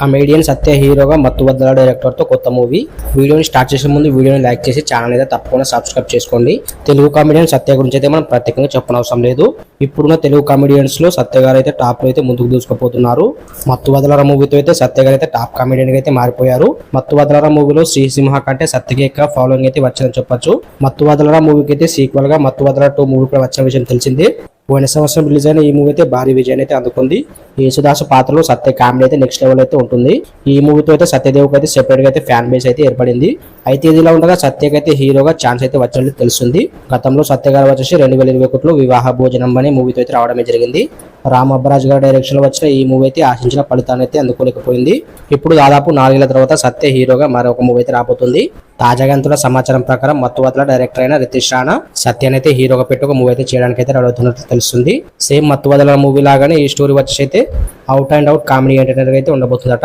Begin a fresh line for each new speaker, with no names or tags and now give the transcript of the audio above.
Comedian సత్య హీరోగా మత్తువద్దల డైరెక్టర్తో కొత్త movie. వీడియోని స్టార్ట్ చేసే ముందు వీడియోని లైక్ చేసి ఛానల్ అయితే తప్పకుండా సబ్స్క్రైబ్ చేసుకోండి. తెలుగు కామెడియన్ సత్య గురించి అయితే మనం ప్రత్యేకంగా చెప్పనవసరం లేదు. ఇప్పుడున్న తెలుగు కామెడియన్స్లో సత్య గారు అయితే టాప్లో అయితే ముందుకు దూసుకుపోతున్నారు. మత్తుబదలర మూవీతో అయితే సత్య గారు అయితే టాప్ కామెడియన్గా అయితే మారిపోయారు. మత్తు మూవీలో మూవీలో శ్రీసింహ కంటే సత్యకి ఎక్కువ ఫాలోయింగ్ అయితే వచ్చిందని చెప్పొచ్చు. మత్తుబదలర మూవీకి అయితే సీక్వల్గా గా టూ మూవీ కూడా వచ్చిన విషయం తెలిసిందే. పోయిన సంవత్సరం రిలీజ్ అయిన ఈ మూవీ అయితే భారీ విజయాన్ని అయితే అందుకుంది. యేసుదాసు పాత్రలో సత్య కామెడీ అయితే నెక్స్ట్ లెవెల్ అయితే ఉంటుంది. ఈ మూవీతో అయితే సత్యదేవ్కి అయితే సెపరేట్గా అయితే ఫ్యాన్ బేస్ అయితే ఏర్పడింది. అయితే ఇదిలా ఉండగా సత్యకి అయితే హీరోగా ఛాన్స్ అయితే వచ్చినట్లు తెలుస్తుంది. గతంలో సత్య గారు వచ్చేసి రెండు వేల ఇరవై ఒకటిలో వివాహ భోజనం అనే మూవీతో అయితే రావడమే జరిగింది. రామ్ అబ్బరాజ్ గారి డైరెక్షన్ వచ్చిన ఈ మూవీ అయితే ఆశించిన ఫలితాన్ని అయితే అందుకోలేకపోయింది. ఇప్పుడు దాదాపు నాలుగేళ్ళ తర్వాత సత్య హీరోగా మరొక మూవీ అయితే రాబోతుంది. తాజాగా అంతున్న సమాచారం ప్రకారం మత్తువతల డైరెక్టర్ అయిన రితీష్ రాణా సత్యాన్ని అయితే హీరోగా పెట్టి ఒక మూవీ అయితే చేయడానికి అయితే రెడీ అవుతున్నట్లు తెలుస్తుంది. సేమ్ మత్తువదల మూవీ లాగానే ఈ స్టోరీ వచ్చేసి అయితే out and out comedy entertainer అయితే ఉండబోతుందట.